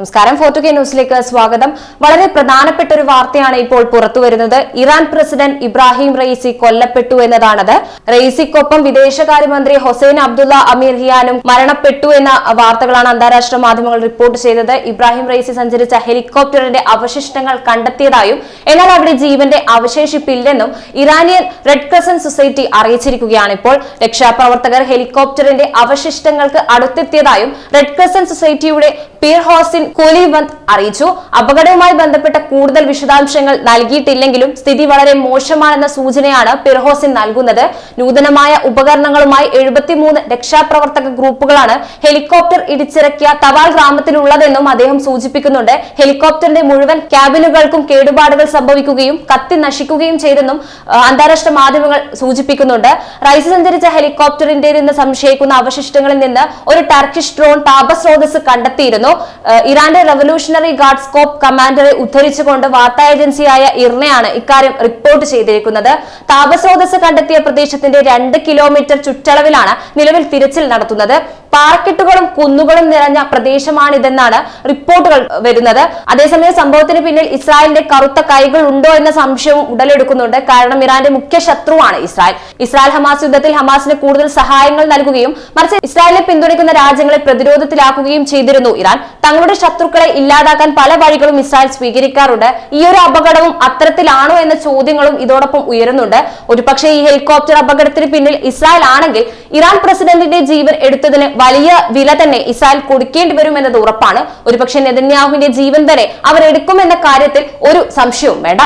നമസ്കാരം. ഫോർട്ടു കെ ന്യൂസിലേക്ക് സ്വാഗതം. വളരെ പ്രധാനപ്പെട്ട ഒരു വാർത്തയാണ് ഇപ്പോൾ പുറത്തു വരുന്നത് ഇറാൻ പ്രസിഡന്റ് ഇബ്രാഹിം റയീസി കൊല്ലപ്പെട്ടു എന്നതാണത്. റയീസിക്കൊപ്പം വിദേശകാര്യമന്ത്രി ഹൊസൈൻ അബ്ദുള്ള അമീർ ഹിയാനും മരണപ്പെട്ടു എന്ന വാർത്തകളാണ് അന്താരാഷ്ട്ര മാധ്യമങ്ങൾ റിപ്പോർട്ട് ചെയ്തത്. ഇബ്രാഹിം റയീസി സഞ്ചരിച്ച ഹെലികോപ്റ്ററിന്റെ അവശിഷ്ടങ്ങൾ കണ്ടെത്തിയതായും എന്നാൽ അവിടെ ജീവന്റെ അവശേഷിപ്പില്ലെന്നും ഇറാനിയൻ റെഡ് ക്രസന്റ് സൊസൈറ്റി അറിയിച്ചിരിക്കുകയാണ് ഇപ്പോൾ. രക്ഷാപ്രവർത്തകർ ഹെലികോപ്റ്ററിന്റെ അവശിഷ്ടങ്ങൾക്ക് അടുത്തെത്തിയതായും റെഡ് ക്രസന്റ് സൊസൈറ്റിയുടെ പീർ ഹോസിൻ കോലിവന്ത് അറിയിച്ചു. അപകടവുമായി ബന്ധപ്പെട്ട കൂടുതൽ വിശദാംശങ്ങൾ നൽകിയിട്ടില്ലെങ്കിലും സ്ഥിതി വളരെ മോശമാണെന്ന സൂചനയാണ് പിർഹോസിൻ നൽകുന്നത്. നൂതനമായ ഉപകരണങ്ങളുമായി എഴുപത്തിമൂന്ന് രക്ഷാപ്രവർത്തക ഗ്രൂപ്പുകളാണ് ഹെലികോപ്റ്റർ ഇടിച്ചിറക്കിയ തവാൽ ഗ്രാമത്തിലുള്ളതെന്നും അദ്ദേഹം സൂചിപ്പിക്കുന്നുണ്ട്. ഹെലികോപ്റ്ററിന്റെ മുഴുവൻ ക്യാബിനുകൾക്കും കേടുപാടുകൾ സംഭവിക്കുകയും കത്തി നശിക്കുകയും ചെയ്തെന്നും അന്താരാഷ്ട്ര മാധ്യമങ്ങൾ സൂചിപ്പിക്കുന്നുണ്ട്. റൈസ് സഞ്ചരിച്ച ഹെലികോപ്റ്ററിന്റെ നിന്ന് സംശയിക്കുന്ന അവശിഷ്ടങ്ങളിൽ നിന്ന് ഒരു ടർക്കിഷ് ഡ്രോൺ താപസ്രോതസ് കണ്ടെത്തിയിരുന്നു. ഇറാന്റെ റവല്യൂഷണറി ഗാർഡ് സ്കോപ്പ് കമാൻഡറെ ഉദ്ധരിച്ചുകൊണ്ട് വാർത്താ ഏജൻസിയായ ഇർണയാണ് ഇക്കാര്യം റിപ്പോർട്ട് ചെയ്തിരിക്കുന്നത്. താപസ്രോതസ് കണ്ടെത്തിയ പ്രദേശത്തിന്റെ രണ്ട് കിലോമീറ്റർ ചുറ്റളവിലാണ് നിലവിൽ തിരച്ചിൽ നടത്തുന്നത്. പാറക്കെട്ടുകളും കുന്നുകളും നിറഞ്ഞ പ്രദേശമാണിതെന്നാണ് റിപ്പോർട്ടുകൾ വരുന്നത്. അതേസമയം സംഭവത്തിന് പിന്നിൽ ഇസ്രായേലിന്റെ കറുത്ത കൈകൾ ഉണ്ടോ എന്ന സംശയവും ഉടലെടുക്കുന്നുണ്ട്. കാരണം ഇറാന്റെ മുഖ്യ ശത്രുവാണ് ഇസ്രായേൽ. ഇസ്രായേൽ ഹമാസ് യുദ്ധത്തിൽ ഹമാസിന് കൂടുതൽ സഹായങ്ങൾ നൽകുകയും മറിച്ച് ഇസ്രായേലിനെ പിന്തുണയ്ക്കുന്ന രാജ്യങ്ങളെ പ്രതിരോധത്തിലാക്കുകയും ചെയ്തിരുന്നു ഇറാൻ. തങ്ങളുടെ ശത്രുക്കളെ ഇല്ലാതാക്കാൻ പല വഴികളും ഇസ്രായേൽ സ്വീകരിക്കാറുണ്ട്. ഈ ഒരു അപകടവും അത്തരത്തിലാണോ എന്ന ചോദ്യങ്ങളും ഇതോടൊപ്പം ഉയരുന്നുണ്ട്. ഒരുപക്ഷെ ഈ ഹെലികോപ്റ്റർ അപകടത്തിന് പിന്നിൽ ഇസ്രായേൽ ആണെങ്കിൽ ഇറാൻ പ്രസിഡന്റിന്റെ ജീവൻ എടുത്തതിന് വലിയ വില തന്നെ ഇസ്രായേൽ കൊടുക്കേണ്ടി വരുമെന്നത് ഉറപ്പാണ്. ഒരുപക്ഷെ നെതന്യാഹുവിന്റെ ജീവൻ വരെ അവർ എടുക്കുമെന്ന കാര്യത്തിൽ ഒരു സംശയവും വേണ്ട.